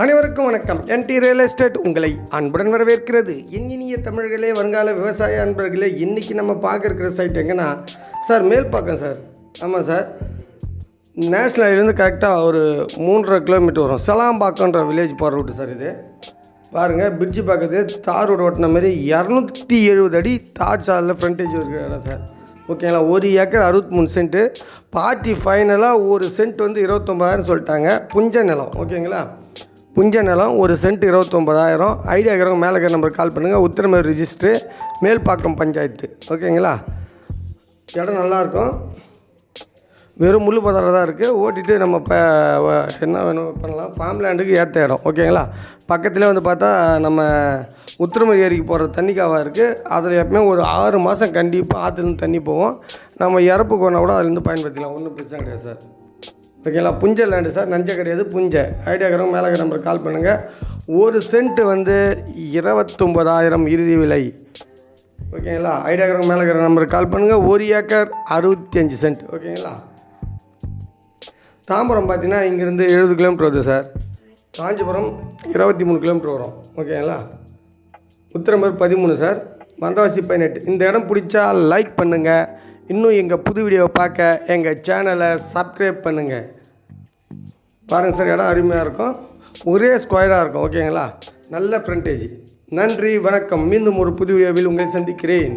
அனைவருக்கும் வணக்கம். என்டி real estate உங்களை அன்புடன் வரவேற்கிறது. என் இனிய தமிழர்களே வருங்கால விவசாய அன்பர்களே இன்றைக்கி நம்ம பார்க்க இருக்கிற சைட் எங்கன்னா சார் மேல்பாக்கம் சார் ஆமாம் சார் நேஷ்னல் ஹைவேலேருந்து கரெக்டாக ஒரு மூன்றரை கிலோமீட்டர் வரும். சலாம்பாக்கம்ன்ற வில்லேஜ் போகிற ரூட்டு சார் இது. பாருங்கள் பிரிட்ஜு பக்கத்து தார் ரோடு ஓட்டின மாதிரி இரநூத்தி எழுபது அடி தார் சாலில் ஃப்ரண்டேஜ் இருக்கிற இடம் சார் ஓகேங்களா ஒரு ஏக்கர் அறுபத்தி மூணு சென்ட்டு பார்ட்டி ஃபைனலாக ஒரு சென்ட் வந்து இருபத்தொம்பதாயிரம் சொல்லிட்டாங்க. புஞ்ச நிலம். ஓகேங்களா புஞ்ச நிலம் ஒரு சென்ட் இருபத்தொம்பதாயிரம். ஐடியா இருக்கிறவங்க மேலே இருக்கிற நம்பருக்கு கால் பண்ணுங்கள் உத்திரமேர் ரிஜிஸ்ட்ரு மேல்பாக்கம் பஞ்சாயத்து. ஓகேங்களா? இடம் நல்லாயிருக்கும் வெறும் முள் பதறம் தான் இருக்குது ஓட்டிட்டு நம்ம இப்போ என்ன வேணும் பண்ணலாம். ஃபார்ம் லேண்டுக்கு ஏற்ற இடம். ஓகேங்களா? பக்கத்துலேயே வந்து பார்த்தா நம்ம உத்திரமர் ஏரிக்கு போகிற தண்ணிக்காவாக இருக்குது அதில் எப்பவுமே ஒரு ஆறு மாதம் கண்டிப்பாக ஆற்றுலேருந்து தண்ணி போவோம். நம்ம இறப்பு கொண்டா கூட அதுலேருந்து பயன்படுத்திக்கலாம். ஒன்றும் பிரச்சனை கிடையாது சார். ஓகேங்களா? புஞ்ச லேண்டு சார் நஞ்சை கிடையாது புஞ்சை. ஐடியா இருக்கிறவங்க மேலே நம்பருக்கு கால் பண்ணுங்கள் ஒரு சென்ட்டு வந்து இருபத்தொம்பதாயிரம் இறுதி விலை. ஓகேங்களா? ஐடியா இருக்கிறவங்க மேலே இருக்கிற நம்பருக்கு கால் பண்ணுங்கள் ஒரு ஏக்கர் அறுபத்தி அஞ்சு சென்ட் ஓகேங்களா? தாம்பரம் பார்த்தீங்கன்னா இங்கேருந்து எழுபது கிலோமீட்டர் வருது சார். காஞ்சிபுரம் இருபத்தி மூணு கிலோமீட்டர் வரும். ஓகேங்களா? உத்திரம்பர் பதிமூணு சார். வந்தவாசி பதினெட்டு. இந்த இடம் பிடிச்சா லைக் பண்ணுங்கள் இன்னும் எங்கள் புது வீடியோவை பார்க்க எங்கள் சேனலை சப்ஸ்கிரைப் பண்ணுங்கள் பாருங்கள் சார் இடம் அருமையாக இருக்கும். ஒரே ஸ்கொயராக இருக்கும் ஓகேங்களா நல்ல ஃப்ரண்டேஜ் நன்றி வணக்கம். மீண்டும் ஒரு புது வீடியோவில் உங்களை சந்திக்கிறேன்.